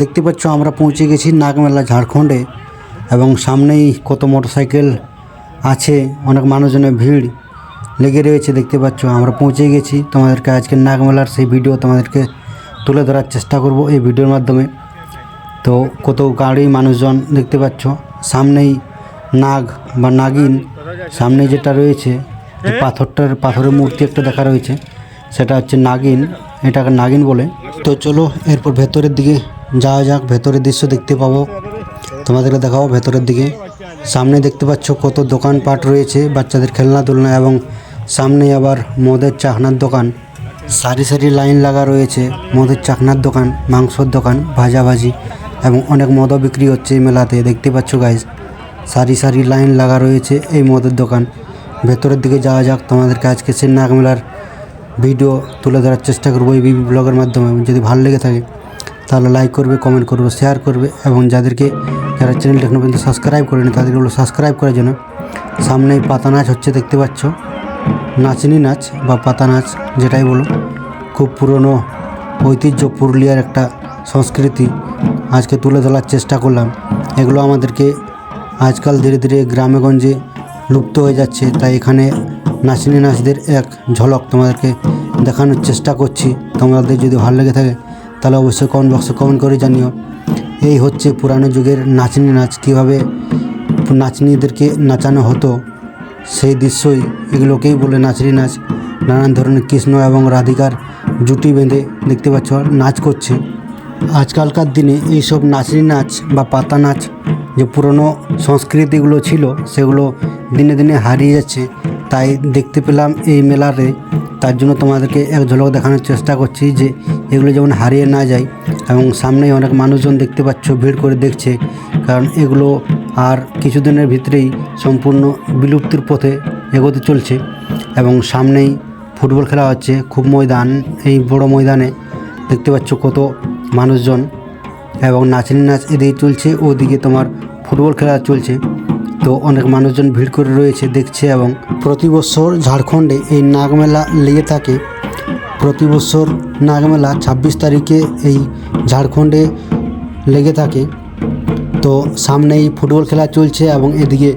দেখতে পাচ্ছ, আমরা পৌঁছে গেছি নাগমেলা ঝাড়খণ্ডে এবং সামনেই কত মোটরসাইকেল আছে, অনেক মানুষজনের ভিড় লেগে রয়েছে, দেখতে পাচ্ছ। আমরা পৌঁছে গেছি। তোমাদেরকে আজকে নাগমেলার সেই ভিডিও তোমাদেরকে তুলে ধরার চেষ্টা করব এই ভিডিওর মাধ্যমে। তো কত গাড়ি, মানুষজন দেখতে পাচ্ছ, সামনেই নাগ বা নাগিন, সামনে যেটা রয়েছে পাথরটার, পাথরের মূর্তি একটা দেখা রয়েছে। সেটা হচ্ছে নাগিন, এটাকে নাগিন বলে। তো চলো, এরপর ভেতরের দিকে যাওয়া যাক, ভেতরের দৃশ্য দেখতে পাবো। তোমাদেরকে দেখাবো ভেতরের দিকে। সামনে দেখতে পাচ্ছ কত দোকানপাট রয়েছে, বাচ্চাদের খেলনা দুলনা এবং সামনে আবার মদের চাহনার দোকান। সারি সারি লাইন লাগা রয়েছে, মদের চাকনার দোকান, মাংসর দোকান, ভাজাভাজি এবং অনেক মদও বিক্রি হচ্ছে এই মেলাতে, দেখতে পাচ্ছ গাইজ সারি সারি লাইন লাগা রয়েছে এই মদের দোকান। ভেতরের দিকে যাওয়া যাক, তোমাদেরকে আজকে সেই নাগ মেলার ভিডিও তুলে ধরার চেষ্টা করব এই বিবি ব্লগের মাধ্যমে। যদি ভালো লেগে থাকে, তাহলে লাইক করবে কমেন্ট করবে শেয়ার করবে। এবং যাদেরকে যারা চ্যানেলটা এখনও পর্যন্ত সাবস্ক্রাইব করেনি তাদেরকে বলো সাবস্ক্রাইব করার জন্য সামনেই পাতা নাচ হচ্ছে, দেখতে পাচ্ছ। নাচনি নাচ বা পাতা নাচ যেটাই বলো, খুব পুরনো, ঐতিহ্য পুরুলিয়ার একটা সংস্কৃতি আজকে তুলে ধরার চেষ্টা করলাম। এগুলো আমাদেরকে আজকাল ধীরে ধীরে গ্রামেগঞ্জে লুপ্ত হয়ে যাচ্ছে। তাই এখানে নাচনি নাচদের এক ঝলক তোমাদেরকে দেখানোর চেষ্টা করছি। তোমাদের যদি ভালো লেগে থাকে, তাহলে অবশ্যই কমেন্ট বক্সে কমেন্ট করে জানিও। এই হচ্ছে পুরানো যুগের নাচনি নাচ। কীভাবে নাচনিদেরকে নাচানো হতো, সেই দৃশ্যই এগুলোকেই বলে নাচনি নাচ। নানান ধরনের কৃষ্ণ এবং রাধিকার জুটি বেঁধে দেখতে পাচ্ছ, নাচ করছে। আজকালকার দিনে এইসব নাচনি নাচ বা পাতা নাচ যে পুরনো সংস্কৃতিগুলো ছিল সেগুলো দিনে দিনে হারিয়ে যাচ্ছে। তাই দেখতে পেলাম এই মেলারে তার জন্য তোমাদেরকে এক ঝলক দেখানোর চেষ্টা করছি যে এগুলো যেমন হারিয়ে না যায় এবং সামনেই অনেক মানুষজন দেখতে পাচ্ছ, ভিড় করে দেখছে। কারণ এগুলো আর কিছুদিনের ভিতরেই সম্পূর্ণ বিলুপ্তির পথে এগোতে চলছে এবং সামনেই ফুটবল খেলা হচ্ছে, খুব ময়দান, এই বড় ময়দানে। দেখতে পাচ্ছ কত মানুষজন এবং নাচনি নাচ এদিকে চলছে, ওদিকে তোমার ফুটবল খেলা চলছে। তো অনেক মানুষজন ভিড় করে রয়েছে দেখছে এবং প্রতি বছর ঝাড়খণ্ডে এই নাগমেলা লেগে থাকে। প্রতি বছর নাগমেলা ছাব্বিশ তারিখে এই ঝাড়খণ্ডে লেগে থাকে। তো সামনেই ফুটবল খেলা চলছে এবং এদিকে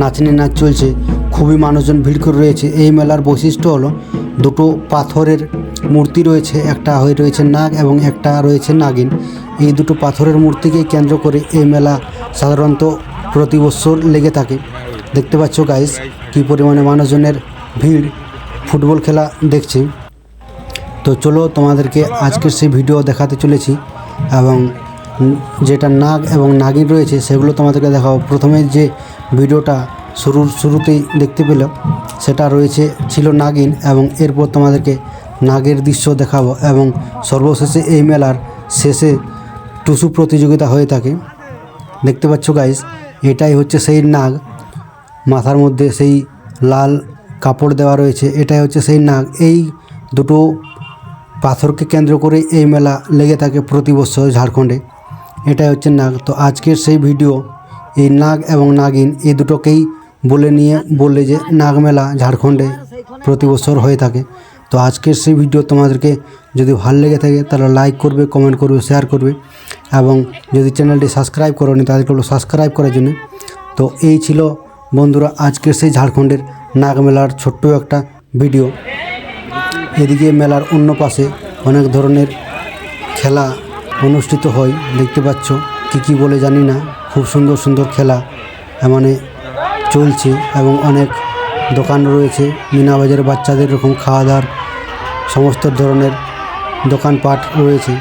নাচনি নাচ চলছে। খুবই মানুষজন ভিড় করে রয়েছে। এই মেলার বৈশিষ্ট্য হলো দুটো পাথরের মূর্তি রয়েছে, একটা হয়ে রয়েছে নাগ এবং একটা রয়েছে নাগিন। এই দুটো পাথরের মূর্তিকে কেন্দ্র করে এই মেলা সাধারণত প্রতি বছর লেগে থাকে। দেখতে পাচ্ছ গাইস কী পরিমাণে মানুষজনের ভিড় ফুটবল খেলা দেখছে। তো চলো তোমাদেরকে আজকের সেই ভিডিও দেখাতে চলেছি এবং যেটা নাগ এবং নাগিন রয়েছে সেগুলো তোমাদেরকে দেখাবো। প্রথমে যে ভিডিওটা শুরুর, শুরুতেই দেখতে পেল সেটা রয়েছে, ছিল নাগিন এবং এরপর তোমাদেরকে নাগের দৃশ্য দেখাবো এবং সর্বশেষে এই মেলার শেষে টুসু প্রতিযোগিতা হয়ে থাকে। দেখতে পাচ্ছ গাইস এটাই হচ্ছে সেই নাগ। মাথার মধ্যে সেই লাল কাপড় দেওয়া রয়েছে, এটাই হচ্ছে সেই নাগ। এই দুটো পাথরকে কেন্দ্র করে এই মেলা লেগে থাকে প্রতি বছর ঝাড়খণ্ডে। এটাই হচ্ছে নাগ। তো আজকের সেই ভিডিও, এই নাগ এবং নাগিন এই দুটোকেই বলে নিয়ে বললে যে নাগ মেলা ঝাড়খণ্ডে প্রতি বছর হয়ে থাকে। তো আজকের সেই ভিডিও তোমাদেরকে যদি ভালো লেগে থাকে তাহলে লাইক করবে কমেন্ট করবে শেয়ার করবে এবং যদি চ্যানেলটি সাবস্ক্রাইব করোনি তাদেরকে বলো সাবস্ক্রাইব করার জন্য। তো এই ছিল বন্ধুরা আজকের সেই ঝাড়খণ্ডের নাগ মেলার ছোট্ট একটা ভিডিও। এদিকে মেলার অন্য পাশে অনেক ধরনের খেলা অনুষ্ঠিত হয়, দেখতে পাচ্ছ। কী কী বলে জানি না, খুব সুন্দর সুন্দর খেলা মানে চলছে এবং অনেক দোকান রয়েছে। মিনাবাজারে বাচ্চাদের এরকম খাওয়া দাওয়ার সমস্ত ধরনের দোকানপাট রয়েছে।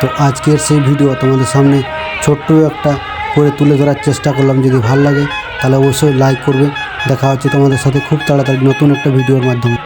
তো আজকের সেই ভিডিও তোমাদের সামনে ছোট্ট একটা করে তুলে ধরার চেষ্টা করলাম। যদি ভালো লাগে, তাহলে অবশ্যই লাইক করবে। দেখা হচ্ছে তোমাদের সাথে খুব তাড়াতাড়ি নতুন একটা ভিডিওর মাধ্যমে।